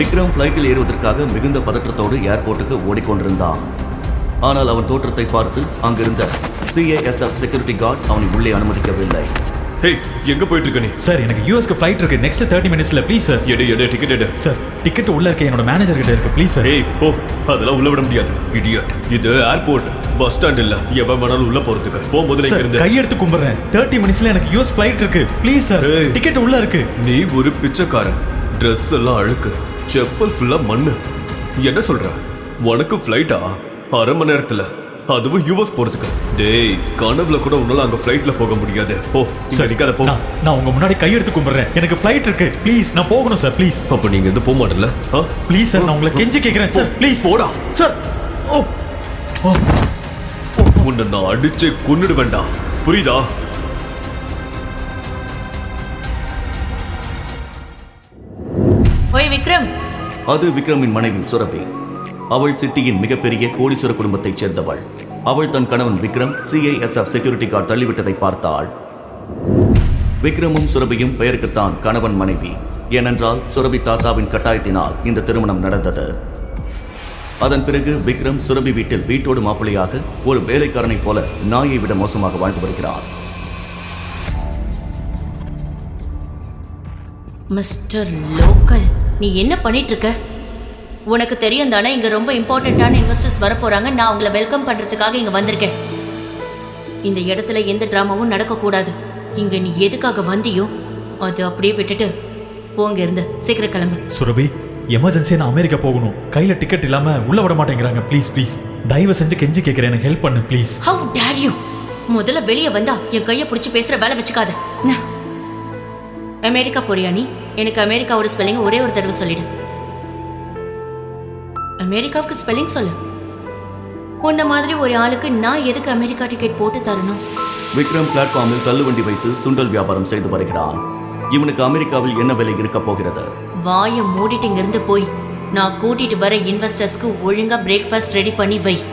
விக்ரம் ஃப்ளைட்டில் ஏறுவதற்காக மிகுந்த பதற்றத்தோடு ஏர்போர்ட்டுக்கு ஓடிக்கொண்டிருந்தான். ஆனால் அவன் தோற்றத்தை பார்த்து அங்கிருந்த சிஏஎஸ்எஃப் செக்யூரிட்டி கார்டு அவனை உள்ளே அனுமதிக்கவில்லை. ஹேய் எங்க போயிட்டு இருக்க நீ? சார் எனக்கு யூஎஸ்க்கு ஃப்ளைட் இருக்கு. நெக்ஸ்ட் தேர்ட்டி மினிட்ஸ்ல ப்ளீஸ் சார் எடு எடு டிக்கெட் எடு. சார் டிக்கெட் உள்ள இருக்க என்னோட மேனேஜர் கிட்ட இருக்கு. ப்ளீஸ் சார் ஏய் போ. அதெல்லாம் உள்ள விட முடியாது. இடியட் இது ஏர்போர்ட் பஸ் ஸ்டாண்ட் இல்ல. எவன் வேணாலும் உள்ள போறதுக்கு. போ முதல்ல இங்க சார் இருந்து. கையெடுத்து கும்பிடுறேன். தேர்ட்டி மினிட்ஸ்ல எனக்கு யூஎஸ் ஃப்ளைட் இருக்கு. Please sir. டிக்கெட் உள்ள இருக்கு. நீ ஒரு பிச்சைக்காரன். Dress எல்லாம் அழுக்கு. செப்பல் ஃபுல்லா மண்ணு. என்ன சொல்ற? உனக்கு ஃப்ளைட்டா அரை மணி நேரத்துல. அதுவும் யூஎஸ் போறதுக்கு. டேய் கனவுல கூட உன்னால அங்க ஃப்ளைட்ல போக முடியாது. போ சரி கதை போ. நான் உங்க முன்னாடி கையெடுத்து கும்பிடுறேன். எனக்கு ஃப்ளைட் இருக்கு. ப்ளீஸ் நான் போகணும் சார் ப்ளீஸ் அப்ப நீங்க எது போக மாட்டல ப்ளீஸ் சார் நான் உங்களை கெஞ்சி கேட்கிறேன் சார் ப்ளீஸ் போடா. Sir oh. ஓ. உன்னை நான் அடிச்சே கொன்னுடு வேண்டாம் புரியுதா? அது விக்ரமின் மனைவி சுரபி. அவள் சிட்டியின் மிகப்பெரிய கோடீஸ்வர குடும்பத்தைச் சேர்ந்தவள். அவள் தன் கணவன் விக்ரம் சிஐஎஸ்எஃப் செக்யூரிட்டி கார்டு தள்ளிவிட்டதை பார்த்தாள். விக்ரமும் சுரபியும் பெயருக்குத்தான் கணவன் மனைவி. ஏனென்றால் சுரபி தாத்தாவின் கட்டாயத்தினால் இந்த திருமணம் நடந்தது. அதன் பிறகு விக்ரம் சுரபி வீட்டில் வீட்டோடு மாப்பிள்ளையாக ஒரு வேலைக்காரனைப் போல நாயை விட மோசமாக வாழ்ந்து வருகிறார். Mister local. நீ என்ன பண்ணிட்டு இருக்க உனக்கு தெரியும் தானே இங்க ரொம்ப இம்பார்ட்டண்ட்டான இன்வெஸ்டர்ஸ் வர போறாங்க நான் உங்களை வெல்கம் பண்றதுக்காக இங்க வந்திருக்கேன். இந்த இடத்துல எந்த டிராமாவும் நடக்கக்கூடாது. இங்க நீ எதுக்காக வந்தியோ அது அப்படியே விட்டுட்டு போங்க இருந்து சீக்கிரம் கிளம்பு. சுரபி எமர்ஜென்சியா நான் அமெரிக்கா போகணும். கையில டிக்கெட் இல்லாம உள்ள விட மாட்டேங்கிறாங்க. ப்ளீஸ் ப்ளீஸ் தயவு செஞ்சு கெஞ்சி கேட்கிறேன் எனக்கு ஹெல்ப் பண்ணு ப்ளீஸ் ஹவு டேர் யூ முதல்ல வெளியே வந்தா என் கையை பிடிச்சி பேசுற வேலை வச்சுக்காத. அமெரிக்கா போறியா நீ? எனக்கு அமெரிக்காவோட ஸ்பெல்லிங் ஒரே ஒரு தடவை சொல்லிடு. அமெரிக்காவுக்கு ஸ்பெல்லிங் சொல்லு. உன்ன மாதிரி ஒரு ஆளுக்கு நான் எதுக்கு அமெரிக்கா டிக்கெட் போட்டு தரணும்? விக்ரம் பிளாட்ஃபார்மில் தள்ளுவண்டி வைத்து சுண்டல் வியாபாரம் செய்து வருகிறான். இவனுக்கு அமெரிக்காவில் என்ன விலை இருக்கப் போகிறது? வாயை மூடிட்டு இங்கிருந்து போய். நான் கூட்டிட்டு வர இன்வெஸ்டர்ஸ்க்கு ஒழுங்கா பிரேக்ஃபாஸ்ட் ரெடி பண்ணி வை.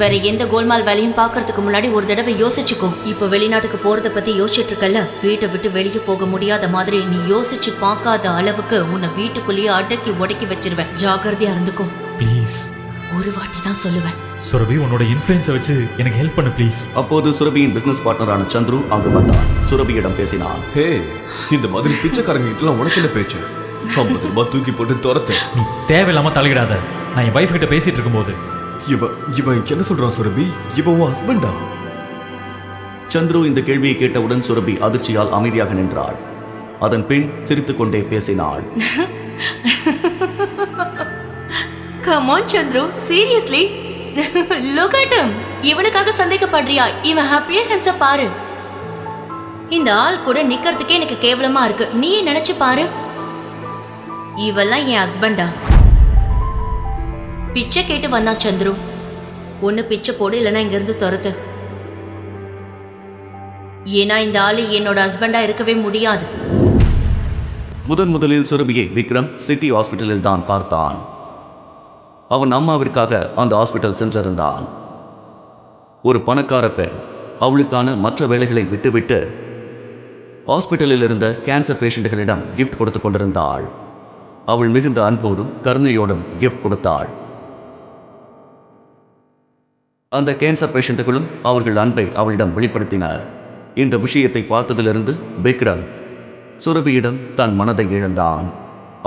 வேற எந்த கோல்மால் வேலையும் பார்க்கறதுக்கு முன்னாடி ஒரு தடவை யோசிச்சுக்கோ. இப்போ வெளிநாட்டுக்கு போறத பத்தி யோசிச்சுட்டு இருக்கல்ல வீட்டை விட்டு வெளியே போக முடியாத மாதிரி நீ யோசிச்சு பார்க்காத அளவுக்கு உன்னை வீட்டுக்குள்ளேயே அடக்கி உடக்கி வச்சிருவேன். ஜாக்கிரதையா இருந்துக்கோ. ப்ளீஸ் ஒரு வாட்டி தான் சொல்லுவேன். சுரபி உன்னோட இன்ஃப்ளூயன்ஸை வச்சு எனக்கு ஹெல்ப் பண்ணு ப்ளீஸ் அப்போது சுரபியின் பிசினஸ் பார்ட்னரான சந்துரு அங்கு வந்தான். சுரபியிடம் பேசினான். ஹே இந்த மாதிரி பிச்சைக்காரங்க கிட்டலாம் உனக்கு என்ன பேச்சு? ஐம்பது ரூபாய் தூக்கி போட்டு துரத்து. நீ தேவையில்லாம தலையிடாத நான் என் வைஃப் கிட்ட பேசிட்டு இருக்கும்போது இவன் இவன் என்ன சொல்றான் சுரபி? இவன் உன் ஹஸ்பண்டா சந்துரு இந்த கேள்வியை கேட்டவுடன் சுரபி அதிர்ச்சியால் அமைதியாக நின்றாள். அதன் பின் சிரித்துக்கொண்டே பேசினாள். Come on Chandru seriously look at இவனுக்காக சந்தேகப்படுறியா? இவன் அப்பியரன்ஸ பாரு. இந்த ஆள் கூட நிக்கிறதுக்கே எனக்கு கேவலமா இருக்கு. நீயே நினைச்சு பாரு. இவெல்லாம் என் ஹஸ்பண்டா பிச்சை கேட்டு வந்தான் சந்துரு. ஒன்று பிச்சை போடு இல்லைன்னா இங்கேருந்து துரத்து. ஏன்னா இந்த ஆள் என்னோட ஹஸ்பண்டாக இருக்கவே முடியாது. முதன் முதலில் சுரபியை விக்ரம் சிட்டி ஹாஸ்பிட்டலில் தான் பார்த்தான். அவன் அம்மாவிற்காக அந்த ஹாஸ்பிட்டல் சென்றிருந்தான். ஒரு பணக்கார பெண் அவளுக்கான மற்ற வேலைகளை விட்டுவிட்டு ஹாஸ்பிட்டலில் இருந்த கேன்சர் பேஷண்ட்டுகளிடம் கிஃப்ட் கொடுத்து கொண்டிருந்தாள். அவள் மிகுந்த அன்போடும் கருணையோடும் கிஃப்ட் கொடுத்தாள். அந்த கேன்சர் பேஷண்ட்டுகளும் அவர்கள் அன்பை அவளிடம் வெளிப்படுத்தினார். இந்த விஷயத்தை பார்த்ததிலிருந்து விக்ரம் சுரபியிடம் தன் மனதை இழந்தான்.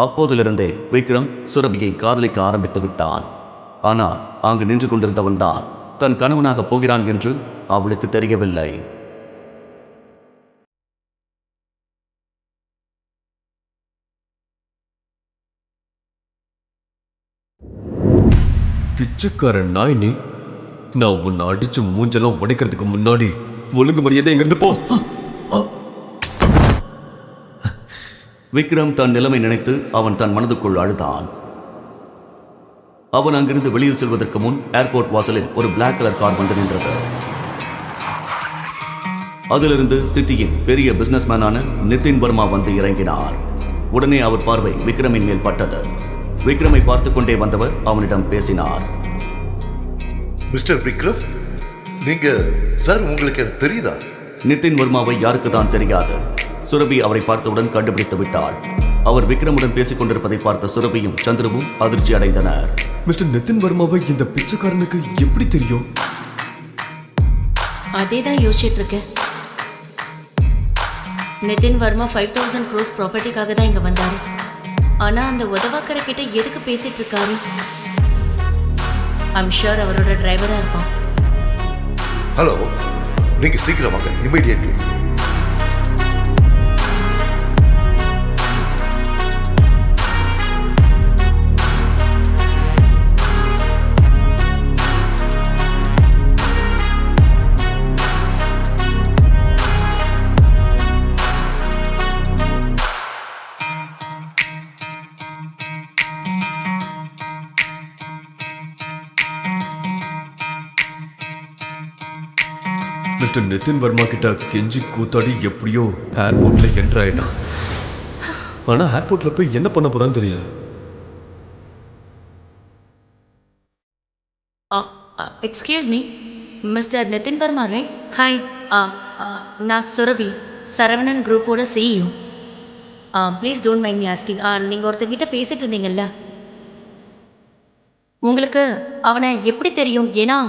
அப்போதிலிருந்தே விக்ரம் சுரபியை காதலிக்க ஆரம்பித்து விட்டான். ஆனால் அங்கு நின்று கொண்டிருந்தவன்தான் தன் கணவனாக போகிறான் என்று அவளுக்கு தெரியவில்லை. பிச்சைக்காரன் நாய் நீ? நான் உன்னை அடிச்சு மூஞ்செல்லாம் உடைக்கிறதுக்கு முன்னாடி ஒழுங்கு மரியாதை எங்கிருந்து போ. விக்ரம் தன் நிலைமை நினைத்து அவன் தன் மனதுக்குள் அழுதான். அவன் அங்கிருந்து வெளியில் செல்வதற்கு முன் ஏர்போர்ட் வாசலில் ஒரு பிளாக் கலர் கார் வந்து நின்றது. அதிலிருந்து சிட்டியின் பெரிய பிசினஸ்மேனான நிதின் வர்மா வந்து இறங்கினார். உடனே அவர் பார்வை விக்ரமின் மேல் பட்டது. விக்ரமை பார்த்து கொண்டே வந்தவர் அவனிடம் பேசினார். மிஸ்டர் விக்ரம் நீங்க சார் உங்களுக்கு எனக்கு தெரியுதா? நிதின் வர்மாவை யாருக்கு தான் தெரியாது? சுரபி அவரை பார்த்தவுடன் கண்டுபிடித்து விட்டாள் அவர் விக்ரமுடன் பேசிக் கொண்டிருப்பதை பார்த்த சுரபியும் சந்துருவும் அதிர்ச்சி அடைந்தனர். மிஸ்டர் நிதின் வர்மாவை இந்த பிச்சைக்காரனுக்கு எப்படி தெரியும்? அதே தான் யோசிச்சுட்டு இருக்கேன் நிதின் வர்மா ஃபைவ் தௌசண்ட் க்ரோஸ் ப்ராப்பர்ட்டிக்காக தான் இங்க வந்தாரு. ஆனா அந்த உதவாக்கர கிட்ட எதுக்கு பேசிட்டு இருக்காரு ஐம் ஷுர் அவரோட டிரைவராக இருப்பான். ஹலோ நீங்கள் சீக்கிரம் வாங்க இமீடியட்லி மிஸ்டர் நிதின் வர்மா கிட்ட கெஞ்சி கூத்தாடி எப்படியோ ஏர்போர்ட்ல என்டர் ஆயிட்டான். ஆனா ஏர்போர்ட்ல போய் என்ன பண்ண போறான்னு தெரியல. Excuse me mister Nitin Varma right hi நான் சுரபி சரவணன் குரூப்போட CEO please don't mind me asking நீங்கள் ஒருத்தர்கிட்ட பேசிட்டு இருந்தீங்கல்ல? உங்களுக்கு அவனை எப்படி தெரியும்? ஏன்னா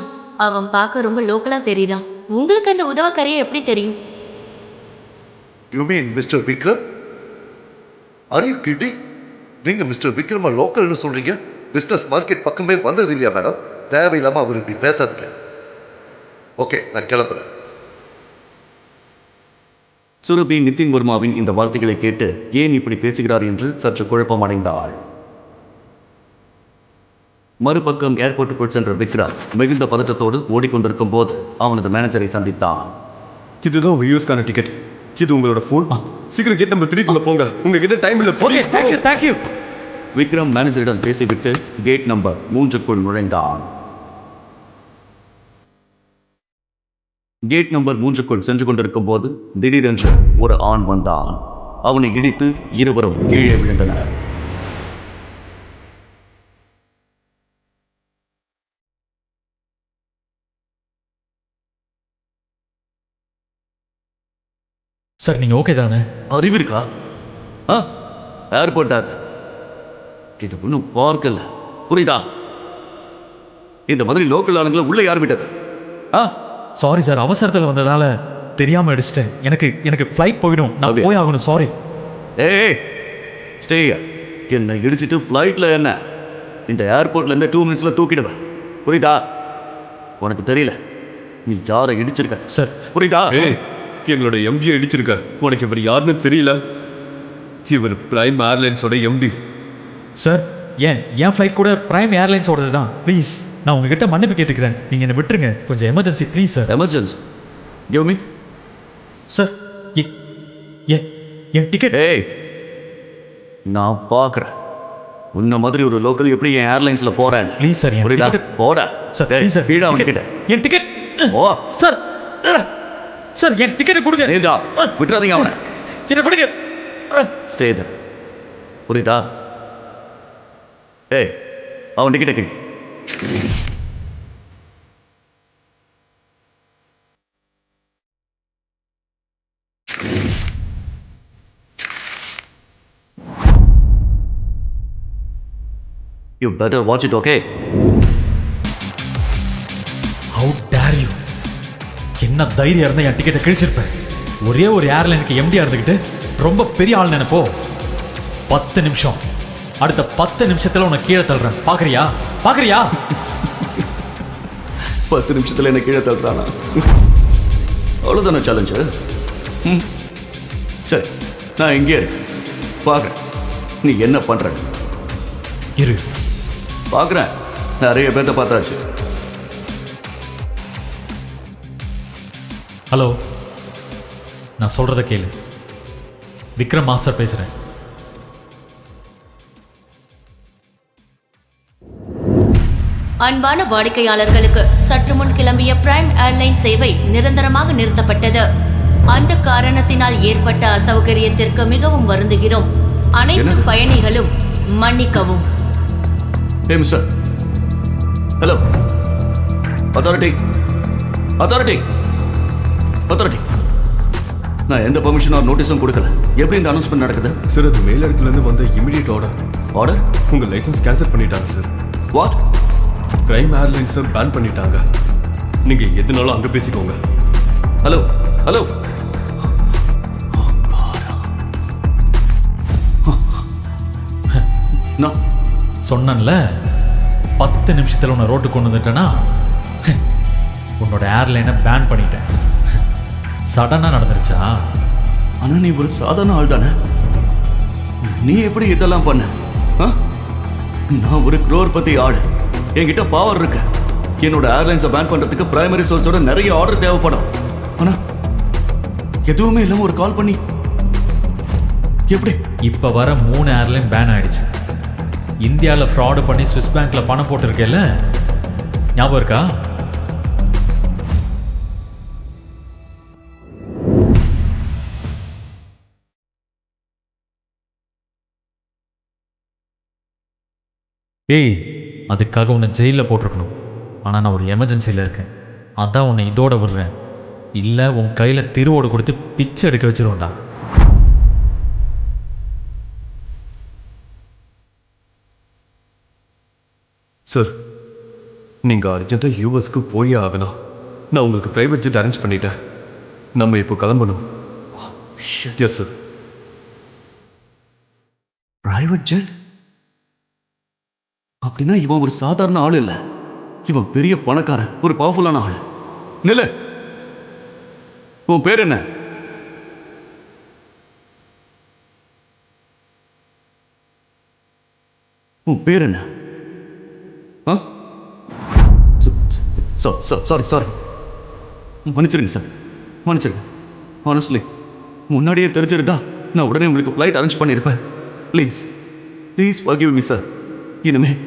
அவன் பார்க்க ரொம்ப லோக்கலாக தெரியுறான். உங்களுக்கு அந்த உதவக்கரையை எப்படி தெரியும்? You mean mister Vikram are you kidding நீங்க மிஸ்டர் விக்ரம லோக்கல்னு சொல்றீங்க? பிசினஸ் மார்க்கெட் பக்கமே வந்தது இல்லையா மேடம் தேவையில்லாம அவர் இப்படி பேசாதீங்க. ஓகே நான் கிளம்புறேன். சுரபி நிதின் வர்மாவின் இந்த வார்த்தைகளை கேட்டு ஏன் இப்படி பேசுகிறார் என்று சற்று குழப்பமடைந்தாள் மறுபக்கம் ஏர்போர்ட்டுக்குள் சென்ற விக்ரம் மிகுந்த பதட்டத்தோடு ஓடிக்கொண்டிருக்கும் போது அவனது மேனேஜரை சந்தித்தான். இதுதான் உங்க யூஎஸ்கான டிக்கெட் இது உங்களோட ஃபோன் சீக்கிரம் கேட் நம்பர் த்ரீக்குள்ள போங்க. உங்ககிட்ட டைம் இல்ல. Okay thank you thank you Vikram மேனேஜரிடம் பேசிவிட்டு கேட் நம்பர் மூன்றுக்குள் நுழைந்தான். கேட் நம்பர் மூன்றுக்குள் சென்று கொண்டிருக்கும் போது திடீரென்று ஒரு ஆண் வந்தான். அவனை இடித்து இருவரும் கீழே விழுந்தனர். சார் நீங்கள் ஓகே தானே? அறிவு இருக்கா? ஆ ஏர்போர்ட் அது. இது ஒன்றும் பார்க்கல புரியுதா? இந்த மாதிரி லோக்கல் ஆளுங்களை உள்ள யார் விட்டது? ஆ? சாரி சார் அவசரத்தில் வந்ததால தெரியாமல் அடிச்சிட்டேன். எனக்கு எனக்கு ஃப்ளைட் போயிடும். நான்? போய் ஆகணும் சாரி ஏய் ஸ்டே என்னை இடிச்சிட்டு ஃப்ளைட்டில் என்ன? இந்த ஏர்போர்ட்லேருந்து டூ மினிட்ஸில் தூக்கிடுவேன் புரியுதா? உனக்கு தெரியல. நீ யாரை இடிச்சிருக்க? சார் புரியுதா? ஏய் எங்களோட எம்டியை இடிச்சிருக்க உனக்கு இவர் யாருன்னு தெரியல. இவர் பிரைம் ஏர்லைன்ஸோட எம்டி சார் ஏன்? என் ஃப்ளைட் கூட பிரைம் ஏர்லைன்ஸோடது தான்? ப்ளீஸ் நான் உங்ககிட்ட மன்னிப்பு கேட்டுக்கிறேன். நீங்கள் என்னை விட்டுருங்க. கொஞ்சம் emergency please sir emergency give me sir N ticket ஏய் நான் பார்க்குறேன். உன்ன மாதிரி ஒரு லோக்கல் எப்படி என் ஏர்லைன்ஸில் போகிறேன் Please sir, என் புரியுதா? ticket- போட. சார் ப்ளீஸ் சார் அவன்கிட்ட என் டிக்கெட் ஓ சார் சார் என் டிக்கெட்டை கொடுங்க. நீதா விட்டுறாதீங்க அவனை. என்ன கொடுங்க ஸ்டே there. புரியுதா? ஏய் அவன் ticket Ki you better watch it என்ன தைரியம் இருந்தால் என் டிக்கெட்டை கிழிச்சிருப்பேன். ஒரே ஒரு ஏர்லைனுக்கு எம்டியாக இருந்துக்கிட்டு ரொம்ப பெரிய ஆள் நினைப்போ. பத்து நிமிஷம். அடுத்த பத்து நிமிஷத்தில் உன்னை கீழே தள்ளுறேன். பார்க்குறியா பார்க்குறியா பத்து நிமிஷத்தில் என்ன கீழே தள்ளுறானா? அவ்வளோதானே சேலஞ்சு ம். சரி நான் இங்கே இருக்கேன். பார்க்குறேன் நீ என்ன பண்ணுற இரு. பார்க்குறேன் நிறைய பேர்த்த பார்த்தாச்சு. ஹலோ நான் சொல்கிறத கேளு. விக்ரம் மாஸ்டர் பேசுகிறேன் அன்பான வாடிக்கையாளர்களுக்கு சற்று முன் கிளம்பிய பிரைம் ஏர்லைன் சேவை நிரந்தரமாக நிறுத்தப்பட்டது. அந்த காரணத்தினால் ஏற்பட்ட அசௌகரியத்திற்கு மிகவும் வருந்துகிறோம். அனைத்து? பயணிகளும் மன்னிக்கவும். ஏ mister hello authority authority authority நான் எந்த பெர்மிஷன் ஆர் நோட்டீஸும் கொடுக்கல. எப்படி இந்த அனௌன்ஸ்மெண்ட் நடக்குது? சார் அது மேல் இடத்துல இருந்து வந்த இமிடியட் ஆர்டர் ஆர்டர் உங்க லைசன்ஸ் கேன்சல் பண்ணிட்டாங்க சார் வாட் கிரைம் ஏர்லைன்ஸை பேன் பண்ணிட்டாங்க. நீங்க எதுனாலும் அங்க பேசிக்கோங்க. ஹலோ ஹலோ நான் சொன்னேன்ல பத்து நிமிஷத்தில் உன்னை ரோட்டுக்கு கொண்டு வந்துட்டேன்னா உன்னோட ஏர்லைனை பேன் பண்ணிட்டேன். சடனாக நடந்துருச்சா? ஆனா நீ ஒரு சாதாரண ஆள் தானே? நீ எப்படி இதெல்லாம் பண்ண? நான் ஒரு குரோர்பதி ஆள். என்கிட்ட பவர் இருக்கு. என்னோட ஏர்லைன்ஸை பேன் பண்றதுக்கு பிரைமரி சோர்ஸோட நிறைய ஆர்டர் தேவைப்படும். ஆனா எதுவுமே இல்லாம ஒரு கால் பண்ணி. எப்படி? இப்போ வர மூணு ஏர்லைன் பேன் ஆயிடுச்சு. இந்தியாவில் ஃப்ராடு பண்ணி ஸ்விஸ் பேங்க்கில் பணம் போட்டிருக்கேல்ல? ஞாபகம் இருக்கா? ஏய் அதுக்காக உன்னை ஜெயிலில் போட்டிருக்கணும். ஆனால் நான் ஒரு எமர்ஜென்சியில் இருக்கேன். அதான் உன்னை இதோட விடுறேன். இல்லை உன் கையில் திருவோடு கொடுத்து பிச்சை எடுக்க வச்சிருவேன்டா. சார் நீங்க அர்ஜென்ட்டா யூஎஸ்க்கு போயே ஆகணும். நான் உங்களுக்கு பிரைவேட் ஜெட் அரேஞ்ச் பண்ணிட்டேன். நம்ம இப்போ கிளம்பணும். எஸ் சார் பிரைவேட் ஜெட் அப்படின்னா இவன் ஒரு சாதாரண ஆள் இல்ல. இவன் பெரிய பணக்காரன் ஒரு பவர்ஃபுல்லான ஆள். நில உன் பேர் என்ன? உன் பேர் என்ன? ஆ? சாரி சாரி மன்னிச்சிருங்க சார் மன்னிச்சிருங்க. ஹானஸ்ட்லி முன்னாடியே தெரிஞ்சிருந்தா நான் உடனே உங்களுக்கு ஃப்ளைட் அரேஞ்ச் பண்ணியிருப்பேன் please please forgive me sir இனிமேல்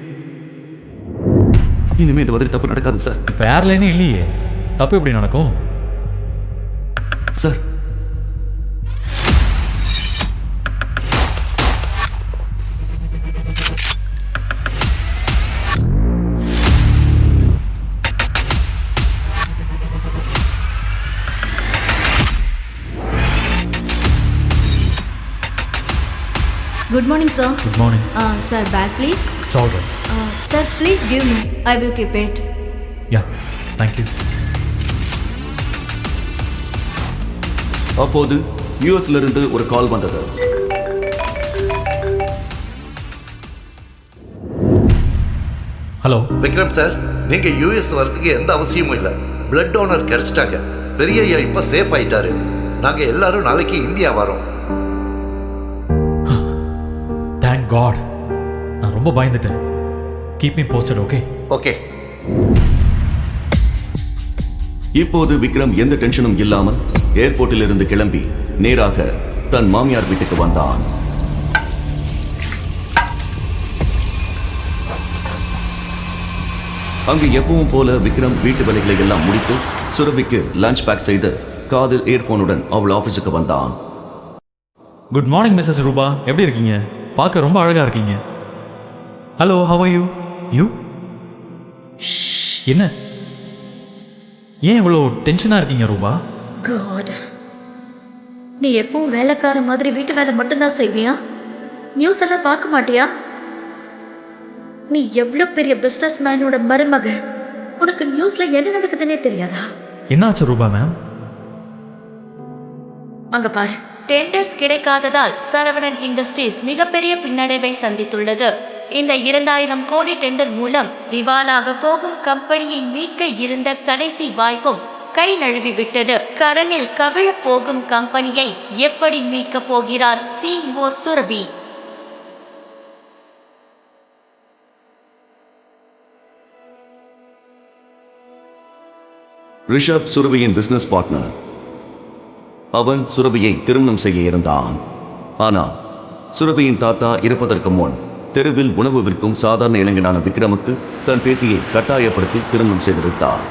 இனிமே இந்த மாதிரி தப்பு நடக்காது சார் இப்போ ஏர்லைனே இல்லையே. தப்பு எப்படி நடக்கும்? Sir Good morning, sir. Good morning sir, bag please. It's all right Uh, sir, please give me. I will keep it. Yeah அப்போது யூஎஸ்ல இருந்து ஒரு கால் வந்தது ஹலோ விக்ரம் சார் நீங்க யூஎஸ் வரதுக்கு எந்த அவசியமும் இல்லை பிளட் டோனர் கிடைச்சிட்டாங்க பெரிய ஐயா இப்ப சேஃப் ஆயிட்டாரு நாங்க எல்லாரும் நாளைக்கு இந்தியா வரோம் தேங்க் காட் நான் ரொம்ப பயந்துட்டேன். Keep me posted okay okay இப்போது விக்ரம் எந்த டென்ஷனும் இல்லாமல் ஏர்போர்ட்டில் இருந்து கிளம்பி நேராக தன் மாமியார் வீட்டுக்கு வந்தான். அங்கு எப்பவும் போல விக்ரம் வீட்டு வேலைகளை எல்லாம் முடித்து சுரபிக்கு லஞ்ச் பேக் செய்து காதில் இயர்போனுடன் அவள் ஆபீஸுக்கு வந்தான். குட் மார்னிங் மிஸ்ஸஸ் ரூபா எப்படி இருக்கீங்க? பார்க்க ரொம்ப அழகாக இருக்கீங்க. ஹலோ ஹவ் யூ யூ என்ன? ஏன் இவ்வளோ டென்ஷனாக இருக்கீங்க ரூபா? காட் நீ எப்பவும் வேலைக்கார மாதிரி வீட்டு வேலை மட்டும்தான் செய்வியா? நியூஸ் எல்லாம் பார்க்க மாட்டியா? நீ எவ்வளோ பெரிய பிஸ்னஸ் மேனோட மருமக. உனக்கு நியூஸ்ல என்ன நடக்குதுன்னே தெரியாதா? என்னாச்சு ரூபா மேம் அங்க பாரு. டெண்டர்ஸ் கிடைக்காததால் சரவணன் இண்டஸ்ட்ரீஸ் மிகப்பெரிய பின்னடைவை சந்தித்துள்ளது. இந்த இரண்டாயிரம் கோடி டெண்டர் மூலம் திவாலாக போகும் கம்பெனியை மீட்க இருந்த கடைசி வாய்ப்பும் கை நழுவி விட்டது. கரனில் கவிழப் போகும் கம்பெனியை எப்படி மீட்கப் போகிறார் சிஓ சுரபி? ரிஷப் சுரபியின் பிசினஸ் பார்ட்னர் அவன் சுரபியை திருமணம் செய்ய இருந்தான். ஆனால் சுரபியின் தாத்தா இருப்பதற்கு முன் தெருவில் உணவு விற்கும் சாதாரண இளைஞனான விக்ரமுக்கு தன் பேத்தியை கட்டாயப்படுத்தி திருமணம் செய்திருந்தார்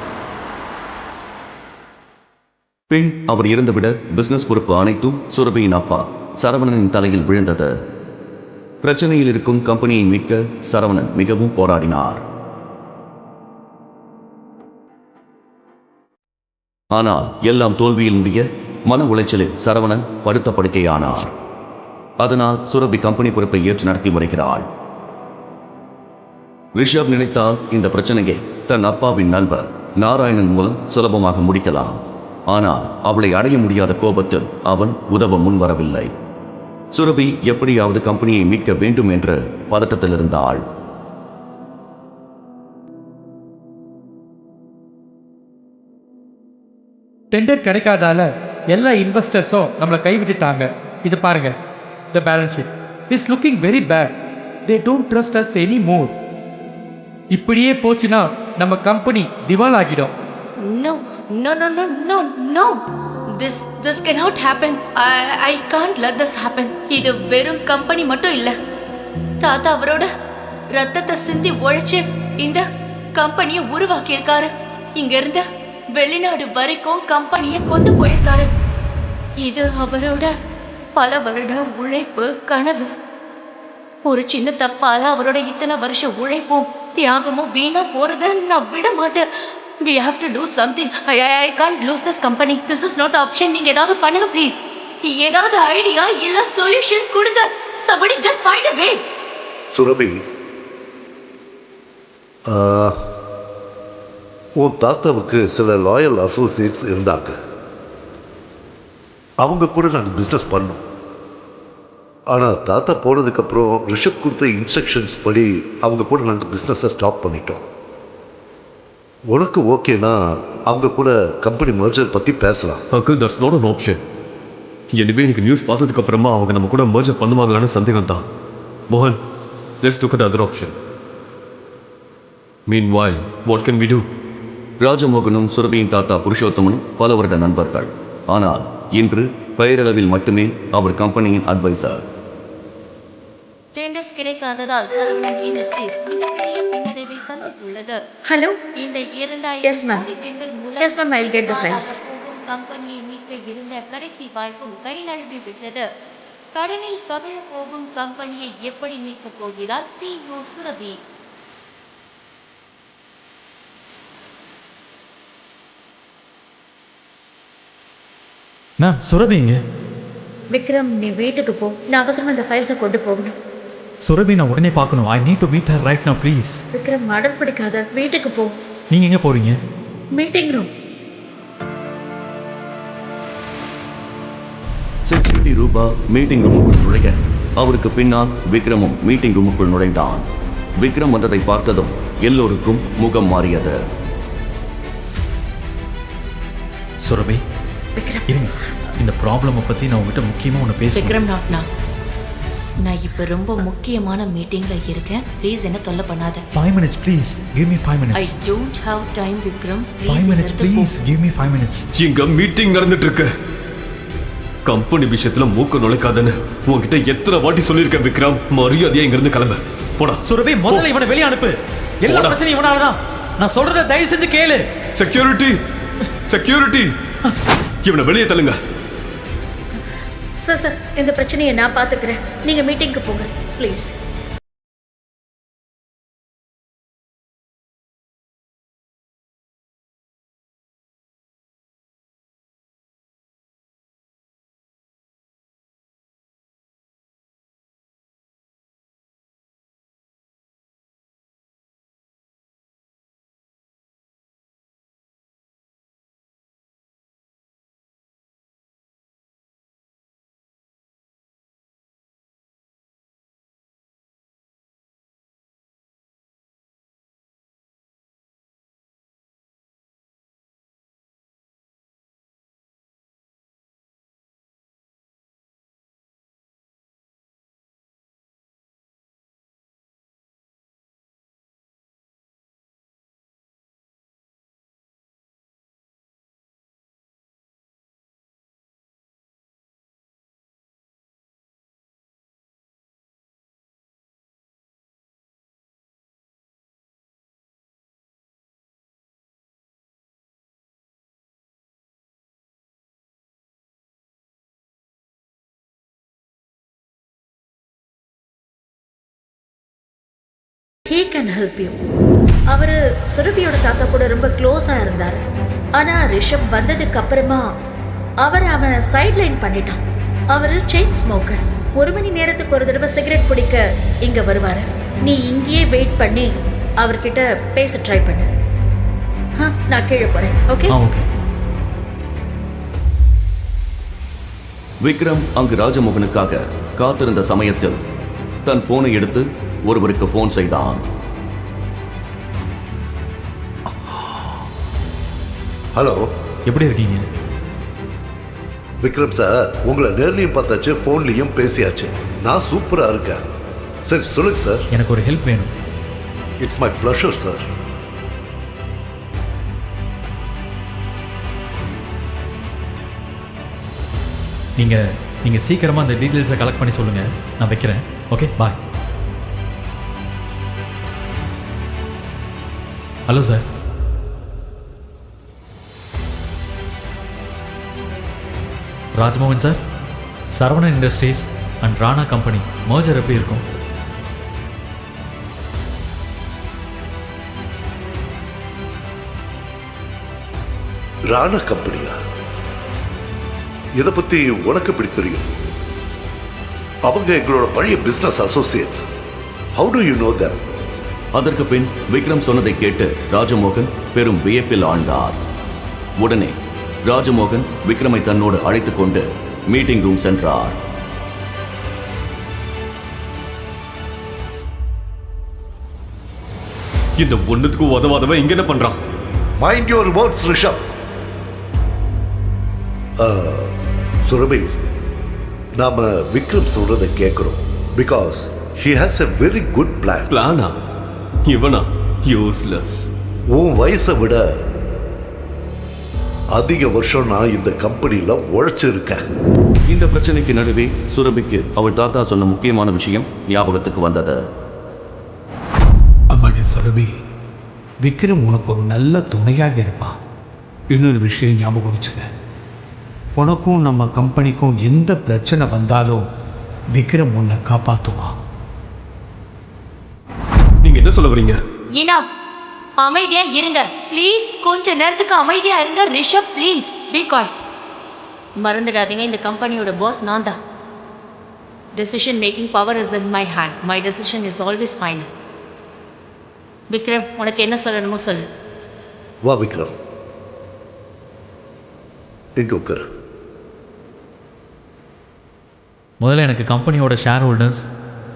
பின் அவர் இறந்துவிட பிசினஸ் பொறுப்பு அனைத்தும் சுரபியின் அப்பா சரவணனின் தலையில் விழுந்தது. பிரச்சனையில் இருக்கும் கம்பெனியை மீட்க சரவணன் மிகவும் போராடினார். ஆனால் எல்லாம் தோல்வியில் முடிய மன உளைச்சலில் சரவணன் படுத்த படுக்கையானார் அதனால் சுரபி கம்பெனி பொறுப்பை ஏற்று நடத்தி வருகிறாள். ரிஷப் நினைத்தால் இந்த பிரச்சனையை தன் அப்பாவின் நண்பர் நாராயணன் மூலம் சுலபமாக முடிக்கலாம். ஆனால் அவளை அடைய முடியாத கோபத்தில் அவன் உதவ முன்வரவில்லை சுரபி எப்படியாவது கம்பெனியை மீட்க வேண்டும் என்று பதட்டத்தில் இருந்தாள். டெண்டர் கிடைக்காதால எல்லா இன்வெஸ்டர்ஸும் நம்மளை கைவிட்டுட்டாங்க. இது பாருங்க the balance sheet is looking very bad they don't trust us any more இப்படியே போச்சுன்னா நம்ம கம்பெனி திவால் ஆகிடும். No, no, no, no, no, no. This this cannot happen. I I can't let this happen. இது வெறும் கம்பெனி மட்டும் இல்ல. தாத்தா அவரோட ரத்தத்தை சிந்தி உழைச்சு இந்த கம்பெனியை உருவாக்கி இருக்காரு இங்க இருந்து வெளிநாடு வரைக்கும் கம்பெனியை கொண்டு போயிருக்காரு. இது அவரோட பல வருட உழைப்பு கனவு. ஒரு சின்ன தப்பால அவரோட இத்தனை வருஷ உழைப்பும் தியாகமும் வீணா போறத நான் விட மாட்டேன். We have to do something. I i, I can't lose this company. This is not the option. நீங்க ஏதாவது பண்ணுங்க ப்ளீஸ் ஏதாவது ஐடியா இல்ல சொல்யூஷன் கொடுங்க. Somebody just find a way. Surabhi ஆ, உன் தாத்தாவுக்கு சில லாயல் அசோசியேட்ஸ் இருந்தாங்க. அவங்க கூட நாங்கள் பிஸ்னஸ் பண்ணோம். ஆனால் தாத்தா போனதுக்கப்புறம் ரிஷப் கொடுத்த இன்ஸ்ட்ரக்ஷன்ஸ் படி அவங்க கூட நாங்கள் பிஸ்னஸை ஸ்டாப் பண்ணிட்டோம். உனக்கு ஓகேனா அவங்க கூட கம்பெனி மர்ஜர் பற்றி பேசலாம். Uncle that's not an option எனவே எனக்கு நியூஸ் பார்த்ததுக்கப்புறமா அவங்க நம்ம கூட மர்ஜர் பண்ணுவாங்களான்னு சந்தேகம் தான் மோகன் let's look at other option meanwhile what can we do ராஜமோகனும் சுரபியின் தாத்தா புருஷோத்தமனும் பல வருட நண்பர்கள். ஆனால் இன்று பெயரளவில் மட்டுமே அவர் கம்பெனியின் அட்வைசர் டெண்டர்ஸ் கிடைக்காததால் சரவணன் இண்டஸ்ட்ரீஸ் மிகப்பெரிய பின்னடைவை சந்தித்துள்ளது Hello? இந்த இரண்டாயிரம் கம்பெனியை மீட்க இருந்த கடைசி வாய்ப்பும் கை நழுவி விட்டது. கடனில் கவிழ போகும் கம்பெனியை எப்படி மீட்கப் போகிறார் சிஇஓ சுரபி? மேம் சுரபிங்க விக்ரம் நீ வீட்டுக்கு போ. நான் அவசரமா இந்த ஃபைல்ஸை கொண்டு போகணும். சுரபி நான் உடனே பார்க்கணும். I need to meet her right now please Vikram அடம் பிடிக்காத. வீட்டுக்கு போ. நீங்கள் எங்கே போகிறீங்க meeting room security Rupa meeting ரூமுக்குள் நுழைய அவருக்கு பின்னால் விக்ரமும் மீட்டிங் ரூமுக்குள் நுழைந்தான். விக்ரம் வந்ததை பார்த்ததும் எல்லோருக்கும் முகம் மாறியது. சுரபி விக்ரம். இருங்க இந்த ப்ராப்ளமை பற்றி நான் உங்ககிட்ட முக்கியமாக ஒன்று பேசுகிறேன் விக்ரம் நாட் நான் இப்போ ரொம்ப முக்கியமான மீட்டிங்ல இருக்கேன். ப்ளீஸ் என்ன தொல்லை பண்ணாத. Five minutes please give me five I minutes don't have time Vikram. Five minutes please give me five minutes இங்க மீட்டிங் நடந்துட்டு இருக்கு கம்பெனி விஷயத்துல மூக்க நுழைக்காதன்னு உன்கிட்ட எத்தனை வாட்டி சொல்லியிருக்கேன் விக்ரம்? மரியாதையா இங்க இருந்து கிளம்பு. போடா. சுரபி முதல்ல இவனை வெளியே அனுப்பு. எல்லா. பிரச்சனையும் இவனால தான் நான் சொல்றத தயவு செஞ்சு கேளு. செக்யூரிட்டி செக்யூரிட்டி இவனை வெளியே தள்ளுங்க. சார் சார் இந்த பிரச்சனையை நான் பார்த்துக்கிறேன். நீங்கள் மீட்டிங்க்கு போங்க please he can help you அவர் சுரபியோட தாத்தா கூட ரொம்ப க்ளோஸாக இருந்தார். ஆனால் ரிஷப் வந்ததுக்கு அப்புறமா அவர் அவன் சைட்லைன் பண்ணிட்டான். அவர் செயின் ஸ்மோக்கர் ஒரு மணி நேரத்துக்கு ஒரு தடவை சிகரெட் பிடிக்க இங்க வருவாரு. நீ இங்கேயே வெயிட் பண்ணி அவர்கிட்ட பேச ட்ரை பண்ணு. நான் கீழே போறேன். ஓகே ஓகே விக்ரம் அங்கு ராஜமோகனுக்காக காத்திருந்த சமயத்தில் தன் போனை எடுத்து ஒருவருக்கு போன் செய்தான். ஹலோ எப்படி இருக்கீங்க? விக்ரம் சார் உங்களை நேர்லையும் பார்த்தாச்சு ஃபோன்லையும் பேசியாச்சு. நான் சூப்பராக இருக்கேன். சரி சொல்லுங்க சார் எனக்கு ஒரு ஹெல்ப் வேணும். இட்ஸ் மை ப்ளஷர் சார் நீங்கள் நீங்கள் சீக்கிரமாக அந்த டீட்டெயில்ஸை கலெக்ட் பண்ணி சொல்லுங்கள் நான் வைக்கிறேன். Okay bye hello sir Rajmohan sir Saravanan industries and Rana company merger எப்படி இருக்கும்? ராணா கம்பெனியா இதை பத்தி உனக்கு எப்படி தெரியும்? அவங்க எங்களோட பழைய business associates how do you know them அதற்கு பின் விக்ரம் சொன்னதை கேட்டு ராஜமோகன் பெரும் வியப்பில் ஆழ்ந்தார். உடனே ராஜமோகன் விக்ரமை தன்னோடு அழைத்துக் கொண்டு மீட்டிங் ரூம் சென்றார். இந்த ஒண்ணுத்துக்கு உதவாதவன் இங்க என்ன பண்றான்? Mind your words Rishabh Surabhi நாம விக்ரம் சொல்றதை கேட்குறோம் because he has a very good plan பிளானா இவனா? யூஸ்லெஸ் உன் வயசை விட அதிக வருஷம் நான் இந்த கம்பெனியில் உழைச்சிருக்கேன். இந்த பிரச்சனைக்கு நடுவே சுரபிக்கு அவள் தாத்தா சொன்ன முக்கியமான விஷயம் ஞாபகத்துக்கு வந்தது. அம்மாடி சுரபி விக்ரம் உனக்கு ஒரு நல்ல துணையாக இருப்பான். இன்னொரு விஷயம் ஞாபகம் வச்சுக்க. உனக்கும் நம்ம கம்பெனிக்கும் எந்த பிரச்சனை வந்தாலும் விக்ரம் உன்னை காப்பாற்றுவான் நீங்க என்ன சொல்ல வரீங்க? ஈனா அமைதியா இருங்க. ப்ளீஸ் கொஞ்ச நேரத்துக்கு அமைதியா இருங்க. ரிஷப் ப்ளீஸ் பி காய் மறந்துடாதீங்க. இந்த கம்பெனியோட பாஸ் நான் தான். Decision making power is in my hand my decision is always final Vikram உனக்கு என்ன சொல்லணுமோ சொல்லு. வா விக்ரம். எங்க உட்காரு முதல்ல எனக்கு கம்பெனியோட share holders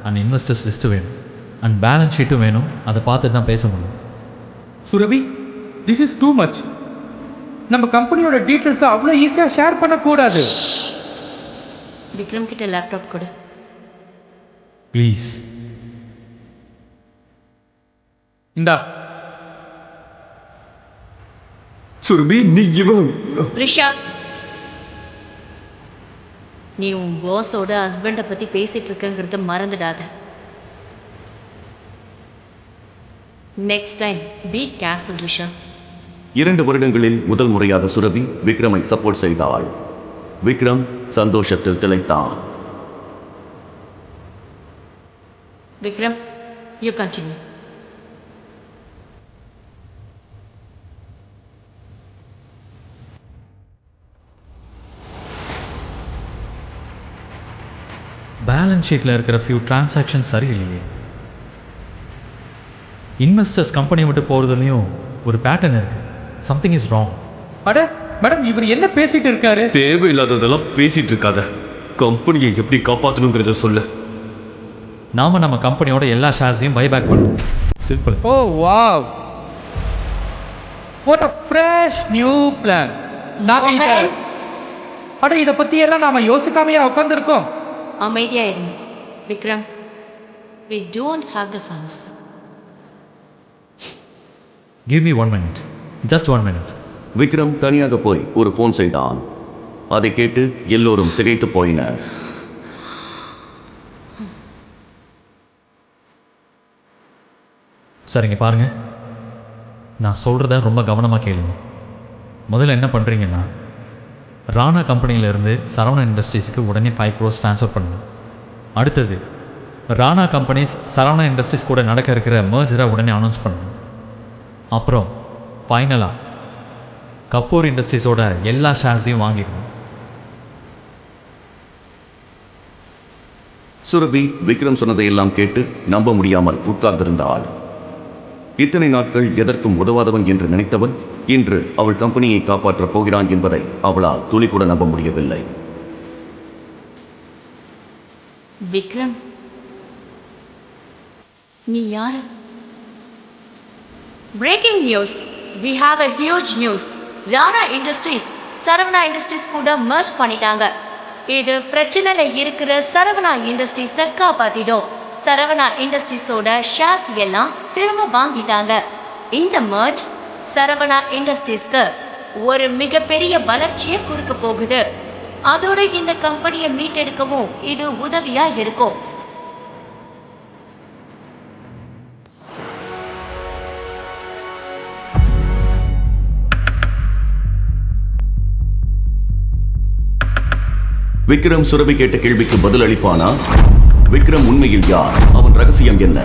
and investors list வேணும். அண்ட் பேலன்ஸ் ஷீட்டும் வேணும். அதை பார்த்துட்டு தான் பேச முடியும். Surabhi this is too much நம்ம கம்பெனியோட டீட்டெயில்ஸை அவ்வளோ ஈஸியாக ஷேர் பண்ணக்கூடாது. விக்ரம் கிட்ட லேப்டாப் கொடு. ப்ளீஸ் இந்தா. சுரபி நீ இவன் ரிஷா நீ உன் பாஸோட ஹஸ்பண்டை பற்றி பேசிட்டு இருக்கங்கிறத மறந்துடாத. Next time be careful Risha இரண்டு வருடங்களில் முதல் முறையாக சுரபி விக்ரமை சப்போர்ட் செய்தாள். விக்ரம் சந்தோஷத்தில் திளைத்தான் விக்ரம் யூ கண்டினியூ பேலன்ஸ் ஷீட்டில் இருக்கிற ஃபியூ டிரான்சாக்ஷன் சரியில்லையே. இன்வெஸ்டர்ஸ் கம்பெனி விட்டு போகிறதுலையும் ஒரு பேட்டர்ன் இருக்கு. சம்திங் இஸ் ராங் அட மேடம் இவர் என்ன பேசிட்டு இருக்காரு? தேவையில்லாததெல்லாம் பேசிட்டு இருக்காத. கம்பெனியை எப்படி காப்பாற்றணுங்கிறத சொல்லு. நாம நம்ம கம்பெனியோட எல்லா ஷேர்ஸையும் பைபேக் பண்ணுவோம் simple oh wow what a fresh new plan நாங்க இத அட இத பத்தி எல்லாம் நாம யோசிக்காமையா உட்காந்துருக்கோம் அமைதியா இருங்க Vikram. We don't have the funds give me one minute just one minute Vikram தனியாக போய் ஒரு ஃபோன் செய்தான். அதை கேட்டு எல்லோரும் திகைத்து போயினர். சரிங்க பாருங்க. நான் சொல்கிறத ரொம்ப கவனமாக கேளுங்க. முதல்ல என்ன பண்ணுறீங்கன்னா ராணா கம்பெனியிலேருந்து சரவணன் இண்டஸ்ட்ரீஸ்க்கு உடனே ஃபைவ் க்ரோஸ் ட்ரான்ஸ்ஃபர் பண்ணணும் அடுத்தது ராணா கம்பெனிஸ் சரவணா இண்டஸ்ட்ரீஸ் கூட நடக்க இருக்கிற மேர்ஜரை உடனே அனௌன்ஸ் பண்ணணும். அப்புறம் ஃபைனலாக கப்பூர் இண்டஸ்ட்ரீஸோட எல்லா ஷேர்ஸையும் வாங்கிக்கணும். சுரபி விக்ரம் சொன்னதையெல்லாம் கேட்டு நம்ப முடியாமல் உட்கார்ந்திருந்த ஆள். இத்தனை நாட்கள் எதற்கும் உதவாதவன் என்று நினைத்தவன் இன்று அவள் கம்பெனியை காப்பாற்றப் போகிறான் என்பதை அவளால் துளி கூட நம்ப முடியவில்லை. விக்ரம் நீ யார்? Breaking news we have a huge news Rana industries Saravana industries கூட மர்ஜ் பண்ணிட்டாங்க. இது பிரச்சனையில் இருக்கிற சரவணா இண்டஸ்ட்ரீஸை காப்பாத்திடும். சரவணா இண்டஸ்ட்ரீஸோட ஷேர்ஸ் எல்லாம் திரும்ப வாங்கிட்டாங்க. இந்த மர்ஜ் சரவணா இண்டஸ்ட்ரீஸ்க்கு ஒரு மிகப்பெரிய வளர்ச்சியை கொடுக்க போகுது. அதோட இந்த கம்பெனியை மீட்டெடுக்கவும் இது உதவியா இருக்கும். விக்ரம் சுரபி கேட்ட கேள்விக்கு பதில் அளிப்பானா? விக்ரம் உண்மையில் யார்? அவன் ரகசியம் என்ன?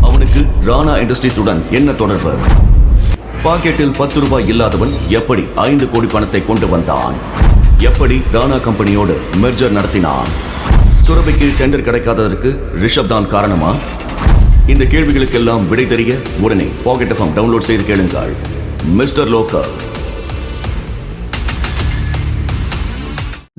அவனுக்கு ராணா இண்டஸ்ட்ரீஸுடன் என்ன தொடர்பு? பாக்கெட்டில் பத்து ரூபாய் இல்லாதவன் எப்படி ஐந்து கோடி பணத்தை கொண்டு வந்தான்? எப்படி ராணா கம்பெனியோடு மெர்ஜர் நடத்தினான்? சுரபிக்கு டெண்டர் கிடைக்காததற்கு ரிஷப் தான் காரணமா? இந்த கேள்விகளுக்கெல்லாம் விடை தெரிய உடனே பாக்கெட் எஃப்எம் டவுன்லோட் செய்து கேளுங்கள். Mister locker.